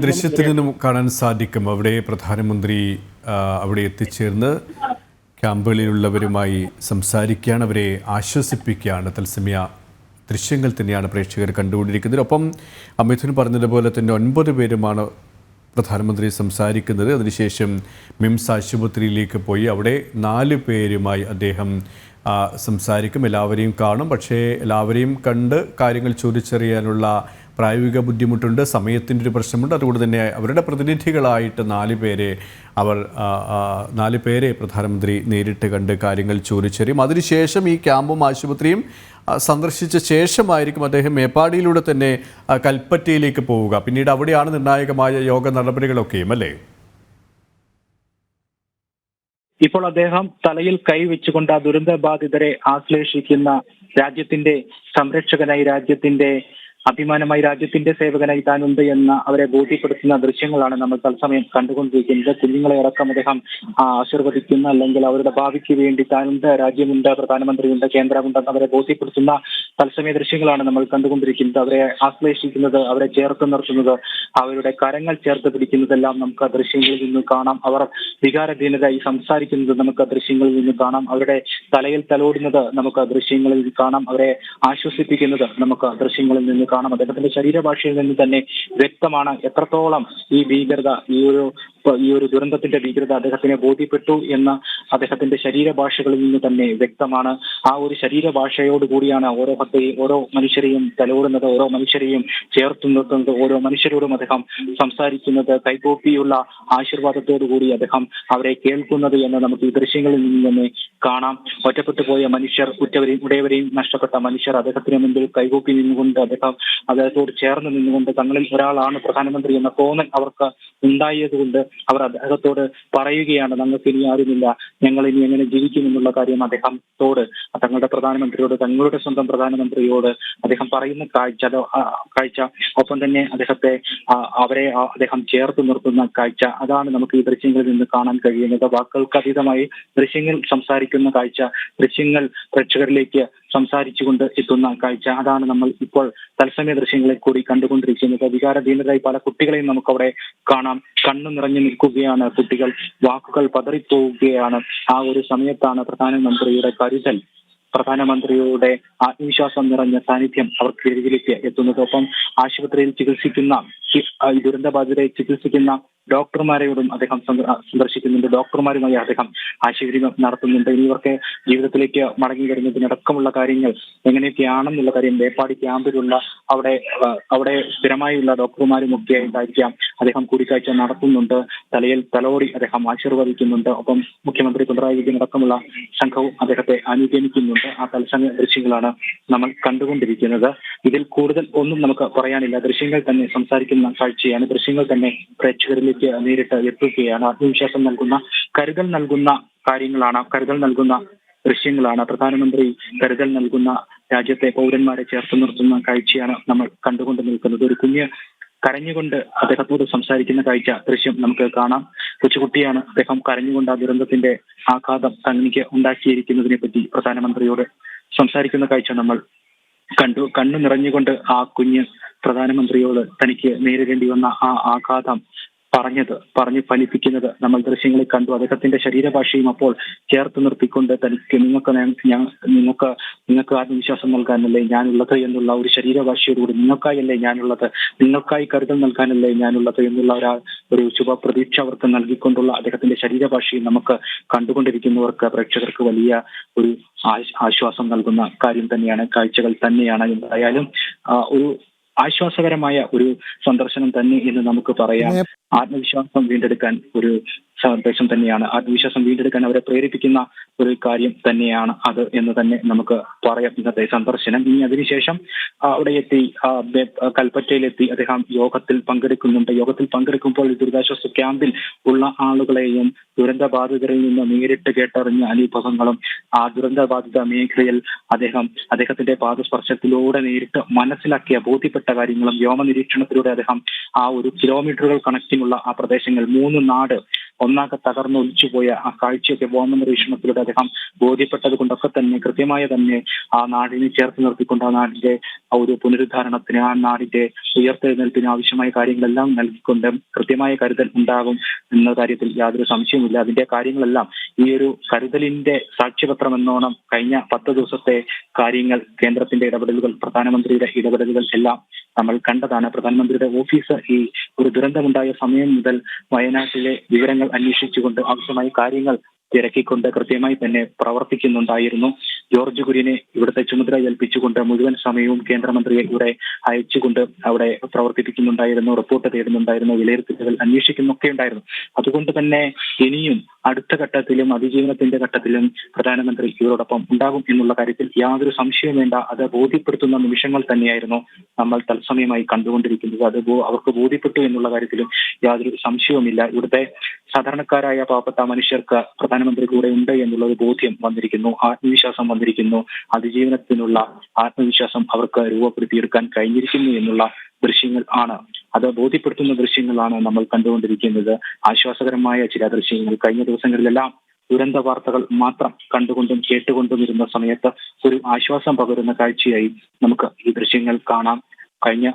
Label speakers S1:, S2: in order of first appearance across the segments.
S1: ദൃശ്യത്തിൽ നിന്നും കാണാൻ സാധിക്കും. അവിടെ പ്രധാനമന്ത്രി അവിടെ എത്തിച്ചേർന്ന് ക്യാമ്പുകളിലുള്ളവരുമായി സംസാരിക്കുകയാണ്. അവരെ ആശ്വസിപ്പിക്കുകയാണ്. തത്സമയ ദൃശ്യങ്ങൾ തന്നെയാണ് പ്രേക്ഷകർ കണ്ടുകൊണ്ടിരിക്കുന്നത്. ഒപ്പം അമിഥുൻ പറഞ്ഞതുപോലെ തന്നെ ഒൻപത് പേരുമാണ് പ്രധാനമന്ത്രി സംസാരിക്കുന്നത്. അതിനുശേഷം മിംസ് ആശുപത്രിയിലേക്ക് പോയി അവിടെ നാല് പേരുമായി അദ്ദേഹം സംസാരിക്കും. എല്ലാവരെയും കാണും. പക്ഷേ എല്ലാവരെയും കണ്ട് കാര്യങ്ങൾ ചോദിച്ചറിയാനുള്ള പ്രായോഗിക ബുദ്ധിമുട്ടുണ്ട് സമയത്തിന്റെ ഒരു പ്രശ്നമുണ്ട്. അതുകൊണ്ട് തന്നെ അവരുടെ പ്രതിനിധികളായിട്ട് നാല് പേരെ അവർ നാല് പേരെ പ്രധാനമന്ത്രി നേരിട്ട് കണ്ട് കാര്യങ്ങൾ ചോദിച്ചറിയും. അതിനുശേഷം ഈ ക്യാമ്പും ആശുപത്രിയും സന്ദർശിച്ച ശേഷമായിരിക്കും അദ്ദേഹം മേപ്പാടിയിലൂടെ തന്നെ കൽപ്പറ്റയിലേക്ക് പോവുക. പിന്നീട് അവിടെയാണ് നിർണായകമായ യോഗ നടപടികളൊക്കെയും അല്ലേ?
S2: ഇപ്പോൾ അദ്ദേഹം തലയിൽ കൈവച്ചുകൊണ്ട് ആ ദുരന്തബാധിതരെ ആശ്ലേഷിക്കുന്ന രാജ്യത്തിന്റെ സംരക്ഷകനായി രാജ്യത്തിന്റെ അഭിമാനമായി രാജ്യത്തിന്റെ സേവകനായി താനുണ്ട് എന്ന് അവരെ ബോധ്യപ്പെടുത്തുന്ന ദൃശ്യങ്ങളാണ് നമ്മൾ തത്സമയം കണ്ടുകൊണ്ടിരിക്കുന്നത്. കുഞ്ഞുങ്ങളെ ഇറക്കം അദ്ദേഹം ആശീർവദിക്കുന്ന അല്ലെങ്കിൽ അവരുടെ ഭാവിക്ക് വേണ്ടി താനുണ്ട് രാജ്യമുണ്ട് പ്രധാനമന്ത്രിയുണ്ട് കേന്ദ്രമുണ്ടെന്ന് അവരെ ബോധ്യപ്പെടുത്തുന്ന തത്സമയ ദൃശ്യങ്ങളാണ് നമ്മൾ കണ്ടുകൊണ്ടിരിക്കുന്നത്. അവരെ ആശ്ലേഷിക്കുന്നത് അവരെ ചേർത്ത് നിർത്തുന്നത് അവരുടെ കരങ്ങൾ ചേർത്ത് പിടിക്കുന്നതെല്ലാം നമുക്ക് ദൃശ്യങ്ങളിൽ നിന്ന് കാണാം. അവർ വികാരധീനരായി സംസാരിക്കുന്നത് നമുക്ക് ദൃശ്യങ്ങളിൽ നിന്ന് കാണാം. അവരുടെ തലയിൽ തലോടുന്നത് നമുക്ക് ദൃശ്യങ്ങളിൽ കാണാം. അവരെ ആശ്വസിപ്പിക്കുന്നത് നമുക്ക് ദൃശ്യങ്ങളിൽ നിന്ന് കാണാം. അദ്ദേഹത്തിന്റെ ശരീരഭാഷയിൽ നിന്ന് തന്നെ വ്യക്തമാണ് എത്രത്തോളം ഈ ഭീകരത ഈ ഒരു ഈ ഒരു ദുരന്തത്തിന്റെ ഭീകരത അദ്ദേഹത്തിന് ബോധ്യപ്പെട്ടു എന്ന അദ്ദേഹത്തിന്റെ ശരീരഭാഷകളിൽ നിന്ന് തന്നെ വ്യക്തമാണ്. ആ ഒരു ശരീരഭാഷയോട് കൂടിയാണ് ഓരോ ഭക്തയും ഓരോ മനുഷ്യരെയും തലോടുന്നത് ഓരോ മനുഷ്യരെയും ചേർത്ത് നിർത്തുന്നത് ഓരോ മനുഷ്യരോടും അദ്ദേഹം സംസാരിക്കുന്നത്. കൈകോപ്പിയുള്ള ആശീർവാദത്തോടു കൂടി അദ്ദേഹം അവരെ കേൾക്കുന്നത് എന്ന് നമുക്ക് ഈ ദൃശ്യങ്ങളിൽ നിന്ന് തന്നെ കാണാം. ഒറ്റപ്പെട്ടു പോയ മനുഷ്യർ ഉറ്റവരെയും ഉടയവരെയും നഷ്ടപ്പെട്ട മനുഷ്യർ അദ്ദേഹത്തിന് മുമ്പിൽ കൈകൂപ്പി നിന്നുകൊണ്ട് അദ്ദേഹം അദ്ദേഹത്തോട് ചേർന്ന് നിന്നുകൊണ്ട് തങ്ങളിൽ ഒരാളാണ് പ്രധാനമന്ത്രി എന്ന തോന്നൽ അവർക്ക് ഉണ്ടായതുകൊണ്ട് അവർ അദ്ദേഹത്തോട് പറയുകയാണ് ഞങ്ങൾക്ക് ഇനി ആരുമില്ല. ഞങ്ങൾ ഇനി എങ്ങനെ ജീവിക്കും എന്നുള്ള കാര്യം അദ്ദേഹത്തോട് തങ്ങളുടെ പ്രധാനമന്ത്രിയോട് തങ്ങളുടെ സ്വന്തം പ്രധാനമന്ത്രിയോട് അദ്ദേഹം പറയുന്ന കാഴ്ച കാഴ്ച. ഒപ്പം തന്നെ അദ്ദേഹത്തെ അവരെ അദ്ദേഹം ചേർത്ത് നിർത്തുന്ന കാഴ്ച. അതാണ് നമുക്ക് ഈ ദൃശ്യങ്ങളിൽ നിന്ന് കാണാൻ കഴിയുന്നത്. വാക്കുകൾക്ക് അതീതമായി ദൃശ്യങ്ങൾ സംസാരിക്കുന്ന കാഴ്ച ദൃശ്യങ്ങൾ പ്രേക്ഷകരിലേക്ക് സംസാരിച്ചുകൊണ്ട് എത്തുന്ന കാഴ്ച. അതാണ് നമ്മൾ ഇപ്പോൾ തത്സമയ ദൃശ്യങ്ങളെ കൂടി കണ്ടുകൊണ്ടിരിക്കുന്നത്. വികാരധീനരായി പല കുട്ടികളെയും നമുക്ക് അവിടെ കാണാം. കണ്ണു നിറഞ്ഞു നിൽക്കുകയാണ്. കുട്ടികൾ വാക്കുകൾ പതറിപ്പോവുകയാണ്. ആ ഒരു സമയത്താണ് പ്രധാനമന്ത്രിയുടെ കരുതൽ. പ്രധാനമന്ത്രിയുടെ ആത്മവിശ്വാസം നിറഞ്ഞ സാന്നിധ്യം അവർക്ക് ഇടയിലേക്ക് എത്തുന്നത്. ഒപ്പം ആശുപത്രിയിൽ ചികിത്സിക്കുന്ന ഈ- ദുരന്ത ബാധിതരെ ചികിത്സിക്കുന്ന ഡോക്ടർമാരെയോടും അദ്ദേഹം സന്ദർശിക്കുന്നുണ്ട്. ഡോക്ടർമാരുമായി അദ്ദേഹം ആശയവിനിമയം നടത്തുന്നുണ്ട്. ഇവർക്ക് ജീവിതത്തിലേക്ക് മടങ്ങി വരുന്നതിനടക്കമുള്ള കാര്യങ്ങൾ എങ്ങനെയൊക്കെയാണെന്നുള്ള കാര്യം വേപ്പാടി ക്യാമ്പിലുള്ള അവിടെ അവിടെ സ്ഥിരമായുള്ള ഡോക്ടർമാരും ഒക്കെ ആയിട്ടായിരിക്കാം അദ്ദേഹം കൂടിക്കാഴ്ച നടത്തുന്നുണ്ട്. തലയിൽ തലോടി അദ്ദേഹം ആശീർവദിക്കുന്നുണ്ട്. ഒപ്പം മുഖ്യമന്ത്രി പിണറായി വിജയൻ അടക്കമുള്ള സംഘവും അദ്ദേഹത്തെ അനുഗമിക്കുന്നുണ്ട്. ആ തത്സമയ ദൃശ്യങ്ങളാണ് നമ്മൾ കണ്ടുകൊണ്ടിരിക്കുന്നത്. ഇതിൽ കൂടുതൽ ഒന്നും നമുക്ക് പറയാനില്ല. ദൃശ്യങ്ങൾ തന്നെ സംസാരിക്കുന്ന കാഴ്ചയാണ് ദൃശ്യങ്ങൾ തന്നെ പ്രേക്ഷകരിലേക്ക് നേരിട്ട് എത്തുകയാണ്. ആത്മവിശ്വാസം നൽകുന്ന കരുതൽ നൽകുന്ന കാര്യങ്ങളാണ് കരുതൽ നൽകുന്ന ദൃശ്യങ്ങളാണ്. പ്രധാനമന്ത്രി കരുതൽ നൽകുന്ന രാജ്യത്തെ പൗരന്മാരെ ചേർത്ത് നിർത്തുന്ന കാഴ്ചയാണ് നമ്മൾ കണ്ടുകൊണ്ട് നിൽക്കുന്നത്. ഒരു കുഞ്ഞ് കരഞ്ഞുകൊണ്ട് അദ്ദേഹത്തോട് സംസാരിക്കുന്ന കാഴ്ച ദൃശ്യം നമുക്ക് കാണാം. കൊച്ചുകുട്ടിയാണ് അദ്ദേഹം കരഞ്ഞുകൊണ്ട് ആ ദുരന്തത്തിന്റെ ആഘാതം തനിക്ക് ഉണ്ടാക്കിയിരിക്കുന്നതിനെ പറ്റി പ്രധാനമന്ത്രിയോട് സംസാരിക്കുന്ന കാഴ്ച നമ്മൾ കണ്ടു കണ്ണു നിറഞ്ഞുകൊണ്ട് ആ കുഞ്ഞ് പ്രധാനമന്ത്രിയോട് തനിക്ക് നേരിടേണ്ടി വന്ന ആ ആഘാതം പറഞ്ഞത് പറഞ്ഞു ഫലിപ്പിക്കുന്നത് നമ്മൾ ദൃശ്യങ്ങളിൽ കണ്ടു. അദ്ദേഹത്തിന്റെ ശരീരഭാഷയും അപ്പോൾ ചേർത്ത് നിർത്തിക്കൊണ്ട് തനിക്ക് നിങ്ങൾക്ക് ഞാൻ- നിങ്ങൾക്ക് നിങ്ങൾക്ക് ആത്മവിശ്വാസം നൽകാനല്ലേ ഞാനുള്ളത് എന്നുള്ള ഒരു ശരീരഭാഷയോടുകൂടി നിങ്ങൾക്കായല്ലേ ഞാനുള്ളത്? നിങ്ങൾക്കായി കരുതൽ നൽകാനല്ലേ ഞാനുള്ളത് എന്നുള്ള ഒരാ ഒരു ശുഭപ്രതീക്ഷ അവർക്ക് നൽകിക്കൊണ്ടുള്ള അദ്ദേഹത്തിന്റെ ശരീരഭാഷയും നമുക്ക് കണ്ടുകൊണ്ടിരിക്കുന്നവർക്ക് പ്രേക്ഷകർക്ക് വലിയ ഒരു ആശ്വാസം നൽകുന്ന കാര്യം തന്നെയാണ് കാഴ്ചകൾ തന്നെയാണ് എന്തായാലും ഒരു ആശ്വാസകരമായ ഒരു സന്ദർശനം തന്നെ എന്ന് നമുക്ക് പറയാം. ആത്മവിശ്വാസം വീണ്ടെടുക്കാൻ ഒരു സന്ദേശം തന്നെയാണ്. ആത്മവിശ്വാസം വീണ്ടെടുക്കാൻ അവരെ പ്രേരിപ്പിക്കുന്ന ഒരു കാര്യം തന്നെയാണ് അത് എന്ന് തന്നെ നമുക്ക് പറയാം ഇന്നത്തെ സന്ദർശനം. ഇനി അതിനുശേഷം അവിടെ എത്തി കൽപ്പറ്റയിലെത്തി അദ്ദേഹം യോഗത്തിൽ പങ്കെടുക്കുന്നുണ്ട്. യോഗത്തിൽ പങ്കെടുക്കുമ്പോൾ ദുരിതാശ്വാസ ക്യാമ്പിൽ ഉള്ള ആളുകളെയും ദുരന്തബാധിതരിൽ നിന്ന് നേരിട്ട് കേട്ടറിഞ്ഞ അനുഭവങ്ങളും ആ ദുരന്തബാധിത മേഖലയിൽ അദ്ദേഹം അദ്ദേഹത്തിന്റെ പാദസ്പർശത്തിലൂടെ നേരിട്ട് മനസ്സിലാക്കിയ ബോധ്യപ്പെട്ട കാര്യങ്ങളും വ്യോമ നിരീക്ഷണത്തിലൂടെ അദ്ദേഹം ആ ഒരു കിലോമീറ്ററുകൾ കണക്കിനുള്ള ആ പ്രദേശങ്ങൾ മൂന്ന് നാട് ഒന്നാകെ പോയ ആ കാഴ്ചയൊക്കെ ബോംബ് നിരീക്ഷണത്തിലൂടെ അദ്ദേഹം ബോധ്യപ്പെട്ടത് കൊണ്ടൊക്കെ തന്നെ കൃത്യമായ തന്നെ ആ നാടിനെ ചേർത്ത് നിർത്തിക്കൊണ്ട് ആ നാടിന്റെ ഒരു പുനരുദ്ധാരണത്തിന് ആ നാടിന്റെ ഉയർത്തെഴുന്നേൽപ്പിന് ആവശ്യമായ കാര്യങ്ങളെല്ലാം നൽകിക്കൊണ്ട് കൃത്യമായ കരുതൽ ഉണ്ടാകും എന്ന കാര്യത്തിൽ യാതൊരു സംശയവുമില്ല. അതിന്റെ കാര്യങ്ങളെല്ലാം ഈ ഒരു കരുതലിന്റെ സാക്ഷ്യപത്രം എന്നോണം കഴിഞ്ഞ പത്ത് ദിവസത്തെ കാര്യങ്ങൾ കേന്ദ്രത്തിന്റെ ഇടപെടലുകൾ പ്രധാനമന്ത്രിയുടെ ഇടപെടലുകൾ എല്ലാം നമ്മൾ കണ്ടതാണ്. പ്രധാനമന്ത്രിയുടെ ഓഫീസ് ഈ ഒരു ദുരന്തമുണ്ടായ സമയം മുതൽ വയനാട്ടിലെ വിവരങ്ങൾ അന്വേഷിച്ചുകൊണ്ട് ആവശ്യമായ കാര്യങ്ങൾ തിരക്കിക്കൊണ്ട് കൃത്യമായി തന്നെ പ്രവർത്തിക്കുന്നുണ്ടായിരുന്നു. ജോർജ് കുര്യനെ ഇവിടുത്തെ ചുമതല ഏൽപ്പിച്ചുകൊണ്ട് മുഴുവൻ സമയവും കേന്ദ്രമന്ത്രിയെ ഇവിടെ അയച്ചുകൊണ്ട് അവിടെ പ്രവർത്തിപ്പിക്കുന്നുണ്ടായിരുന്നു റിപ്പോർട്ട് തേടുന്നുണ്ടായിരുന്നു വിലയിരുത്തലുകൾ അന്വേഷിക്കുന്നൊക്കെ ഉണ്ടായിരുന്നു. അതുകൊണ്ട് തന്നെ ഇനിയും അടുത്ത ഘട്ടത്തിലും അതിജീവനത്തിന്റെ ഘട്ടത്തിലും പ്രധാനമന്ത്രി ഇവരോടൊപ്പം ഉണ്ടാകും എന്നുള്ള കാര്യത്തിൽ യാതൊരു സംശയവും വേണ്ട. അത് ബോധ്യപ്പെടുത്തുന്ന നിമിഷങ്ങൾ തന്നെയായിരുന്നു നമ്മൾ തത്സമയമായി കണ്ടുകൊണ്ടിരിക്കുന്നത്. അത് അവർക്ക് ബോധ്യപ്പെട്ടു എന്നുള്ള കാര്യത്തിലും യാതൊരു സംശയവുമില്ല. ഇവിടുത്തെ സാധാരണക്കാരായ പാവപ്പെട്ട മനുഷ്യർക്ക് പ്രധാനമന്ത്രി കൂടെ ഉണ്ട് എന്നുള്ളത് ബോധ്യം വന്നിരിക്കുന്നു ആത്മവിശ്വാസം വന്നിരിക്കുന്നു. അതിജീവനത്തിനുള്ള ആത്മവിശ്വാസം അവർക്ക് രൂപപ്പെടുത്തിയെടുക്കാൻ കഴിഞ്ഞിരിക്കുന്നു എന്നുള്ള ദൃശ്യങ്ങൾ ആണ്. അത് ബോധ്യപ്പെടുത്തുന്ന ദൃശ്യങ്ങളാണ് നമ്മൾ കണ്ടുകൊണ്ടിരിക്കുന്നത്. ആശ്വാസകരമായ ചില ദൃശ്യങ്ങൾ. കഴിഞ്ഞ ദിവസങ്ങളിലെല്ലാം ദുരന്ത വാർത്തകൾ മാത്രം കണ്ടുകൊണ്ടും കേട്ടുകൊണ്ടും ഇരുന്ന സമയത്ത് ഒരു ആശ്വാസം പകരുന്ന കാഴ്ചയായി നമുക്ക് ഈ ദൃശ്യങ്ങൾ കാണാം. കഴിഞ്ഞ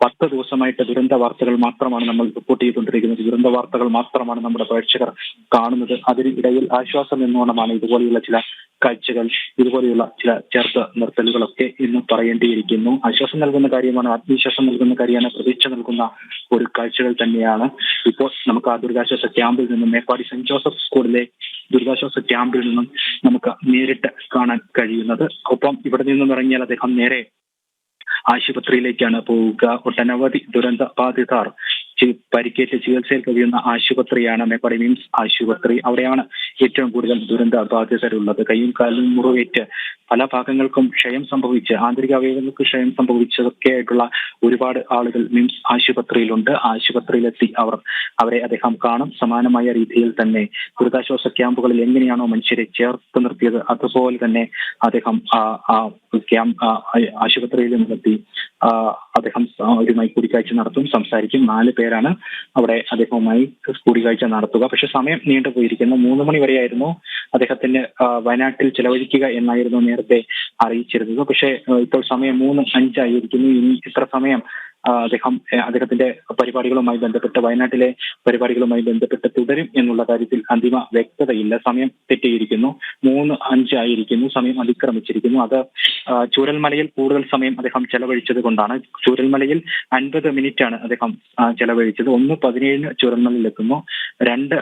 S2: പത്ത് ദിവസമായിട്ട് ദുരന്ത വാർത്തകൾ മാത്രമാണ് നമ്മൾ റിപ്പോർട്ട് ചെയ്തുകൊണ്ടിരിക്കുന്നത്. ദുരന്ത വാർത്തകൾ മാത്രമാണ് നമ്മുടെ പ്രേക്ഷകർ കാണുന്നത്. അതിനിടയിൽ ആശ്വാസം എന്നോണമാണ് ഇതുപോലെയുള്ള ചില കാഴ്ചകൾ ഇതുപോലെയുള്ള ചില ചേർത്ത് നിർത്തലുകളൊക്കെ ഇന്ന് പറയേണ്ടിയിരിക്കുന്നു. ആശ്വാസം നൽകുന്ന കാര്യമാണ് ആത്മവിശ്വാസം നൽകുന്ന കാര്യമാണ് പ്രതീക്ഷ നൽകുന്ന ഒരു കാഴ്ചകൾ തന്നെയാണ്. ഇപ്പോൾ നമുക്ക് ആ ദുരിതാശ്വാസ ക്യാമ്പിൽ നിന്നും മേപ്പാടി സെന്റ് ജോസഫ് സ്കൂളിലെ ദുരിതാശ്വാസ ക്യാമ്പിൽ നിന്നും നമുക്ക് നേരിട്ട് കാണാൻ കഴിയുന്നത്. ഒപ്പം ഇവിടെ നിന്നും ഇറങ്ങിയാൽ അദ്ദേഹം നേരെ ആശുപത്രിയിലേക്കാണ് പോവുക. ഒട്ടനവധി ദുരന്ത ബാധിതർ പരിക്കേറ്റ് ചികിത്സയിൽ കഴിയുന്ന ആശുപത്രിയാണ് മേപ്പാടി മിംസ് ആശുപത്രി. അവിടെയാണ് ഏറ്റവും കൂടുതൽ ദുരന്ത ബാധിതരുള്ളത്. കയ്യും കാലും മുറിവേറ്റ് പല ഭാഗങ്ങൾക്കും ക്ഷയം സംഭവിച്ച് ആന്തരിക അവയവങ്ങൾക്ക് ക്ഷയം സംഭവിച്ചതൊക്കെ ആയിട്ടുള്ള ഒരുപാട് ആളുകൾ മിംസ് ആശുപത്രിയിലുണ്ട്. ആശുപത്രിയിലെത്തി അവർ അവരെ അദ്ദേഹം കാണും. സമാനമായ രീതിയിൽ തന്നെ ദുരിതാശ്വാസ ക്യാമ്പുകളിൽ എങ്ങനെയാണോ മനുഷ്യരെ ചേർത്ത് നിർത്തിയത് അതുപോലെ തന്നെ അദ്ദേഹം ക്യാമ്പ് ആ, നിർത്തി അദ്ദേഹം ഒരു കൂടിക്കാഴ്ച നടത്തും സംസാരിക്കും. നാല് പേരാണ് അവിടെ അദ്ദേഹവുമായി കൂടിക്കാഴ്ച നടത്തുക. പക്ഷെ സമയം നീണ്ടുപോയിരിക്കുന്നു. മൂന്ന് മണി വരെയായിരുന്നു അദ്ദേഹത്തിന് വയനാട്ടിൽ ചെലവഴിക്കുക എന്നായിരുന്നു നേരത്തെ അറിയിച്ചിരുന്നത്. പക്ഷേ ഇപ്പോൾ സമയം മൂന്ന് അഞ്ചായിരിക്കുന്നു. ഇനി ഇത്ര സമയം അദ്ദേഹം അദ്ദേഹത്തിന്റെ പരിപാടികളുമായി ബന്ധപ്പെട്ട് വയനാട്ടിലെ പരിപാടികളുമായി ബന്ധപ്പെട്ട് തുടരും എന്നുള്ള കാര്യത്തിൽ അന്തിമ വ്യക്തതയില്ല. സമയം തെറ്റിയിരിക്കുന്നു. മൂന്ന് അഞ്ചായിരിക്കുന്നു സമയം അതിക്രമിച്ചിരിക്കുന്നു. അത് ചൂരൽമലയിൽ കൂടുതൽ സമയം അദ്ദേഹം ചെലവഴിച്ചത് കൊണ്ടാണ്. ചൂരൽമലയിൽ അൻപത് മിനിറ്റ് ആണ് അദ്ദേഹം ചെലവഴിച്ചത്. ഒന്ന് പതിനേഴിന് ചൂരൽമലയിൽ എത്തുന്നു. രണ്ട്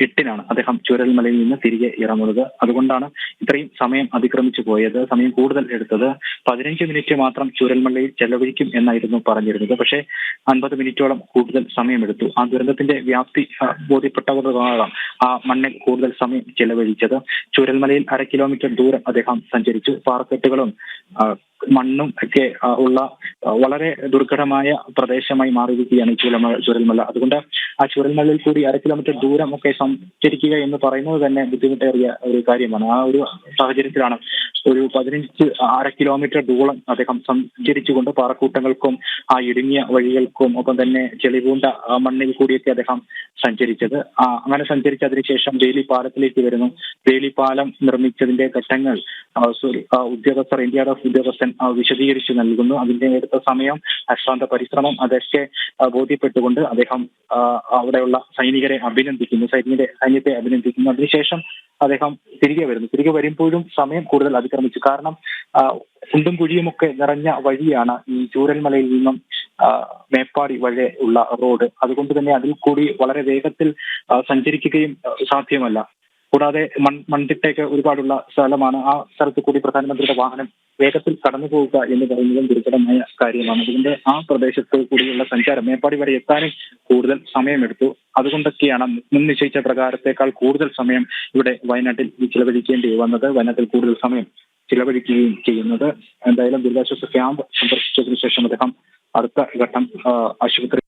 S2: എട്ടിനാണ് അദ്ദേഹം ചൂരൽമലയിൽ നിന്ന് തിരികെ ഇറങ്ങുന്നത്. അതുകൊണ്ടാണ് ഇത്രയും സമയം അതിക്രമിച്ചു പോയത്. സമയം കൂടുതൽ എടുത്തത്. പതിനഞ്ച് മിനിറ്റ് മാത്രം ചൂരൽമലയിൽ ചെലവഴിക്കും എന്നായിരുന്നു പറഞ്ഞിരുന്നത് പക്ഷേ അൻപത് മിനിറ്റോളം കൂടുതൽ സമയമെടുത്തു. ആ ദുരന്തത്തിന്റെ വ്യാപ്തി ആ, ആ മണ്ണിൽ കൂടുതൽ സമയം ചെലവഴിച്ചത്. ചുരൽമലയിൽ അര കിലോമീറ്റർ ദൂരം അദ്ദേഹം സഞ്ചരിച്ചു. പാറക്കെട്ടുകളും മണ്ണും ഒക്കെ ഉള്ള വളരെ ദുർഘടമായ പ്രദേശമായി മാറിയിരിക്കുകയാണ് ഈ ചുരൽമല ചുരൽമല. അതുകൊണ്ട് ആ ചുരൽമലയിൽ കൂടി അര കിലോമീറ്റർ ദൂരം ഒക്കെ സഞ്ചരിക്കുക എന്ന് പറയുന്നത് തന്നെ ബുദ്ധിമുട്ടേറിയ ഒരു കാര്യമാണ്. ആ ഒരു സാഹചര്യത്തിലാണ് ഒരു പതിനഞ്ച് അര കിലോമീറ്റർ ദൂരം അദ്ദേഹം സഞ്ചരിച്ചുകൊണ്ട് പാറക്കൂട്ടങ്ങൾക്കും ആ ഇടുങ്ങിയ വഴികൾക്കും ഒപ്പം തന്നെ ചെളിപൂണ്ട മണ്ണിൽ കൂടിയൊക്കെ അദ്ദേഹം സഞ്ചരിച്ചത്. അങ്ങനെ സഞ്ചരിച്ച അതിനുശേഷം വേലി പാലത്തിലേക്ക് വരുന്നു വേലി പാലം നിർമ്മിച്ചതിന്റെ ഘട്ടങ്ങൾ ഉദ്യോഗസ്ഥർ ഇന്ത്യ ഉദ്യോഗസ്ഥൻ വിശദീകരിച്ചു നൽകുന്നു. അതിന്റെ എടുത്ത സമയം അശ്രാന്ത പരിശ്രമം അതൊക്കെ ബോധ്യപ്പെട്ടുകൊണ്ട് അദ്ദേഹം അവിടെയുള്ള സൈനികരെ അഭിനന്ദിക്കുന്നു സൈനികരെ സൈന്യത്തെ അഭിനന്ദിക്കുന്നു. അതിനുശേഷം അദ്ദേഹം തിരികെ വരുന്നു. തിരികെ വരുമ്പോഴും സമയം കൂടുതൽ അതിക്രമിച്ചു. കാരണം കുണ്ടും കുഴിയുമൊക്കെ നിറഞ്ഞ വഴിയാണ് ഈ ചൂരൽമലയിൽ നിന്നും മേപ്പാടി വഴി ഉള്ള റോഡ്. അതുകൊണ്ട് തന്നെ അതിൽ കൂടി വളരെ വേഗത്തിൽ സഞ്ചരിക്കുകയും സാധ്യമല്ല. കൂടാതെ മൺ മൺതിട്ടയൊക്കെ ഒരുപാടുള്ള സ്ഥലമാണ്. ആ സ്ഥലത്ത് കൂടി പ്രധാനമന്ത്രിയുടെ വാഹനം വേഗത്തിൽ കടന്നു പോവുക എന്ന് പറയുന്നതും ദുർഘടമായ കാര്യമാണ്. അതുകൊണ്ട് ആ പ്രദേശത്ത് കൂടിയുള്ള സഞ്ചാരം മേപ്പാടി വരെ എത്താനും കൂടുതൽ സമയമെടുത്തു. അതുകൊണ്ടൊക്കെയാണ് മുൻ നിശ്ചയിച്ച പ്രകാരത്തെക്കാൾ കൂടുതൽ സമയം ഇവിടെ വയനാട്ടിൽ ചിലവഴിക്കേണ്ടി വന്നത്. വയനാട്ടിൽ കൂടുതൽ സമയം ചിലവഴിക്കുകയും ചെയ്യുന്നത്. എന്തായാലും ദുരിതാശ്വാസ ക്യാമ്പ് സന്ദർശിച്ചതിനു ശേഷം അദ്ദേഹം അടുത്ത ഘട്ടം ആശുപത്രി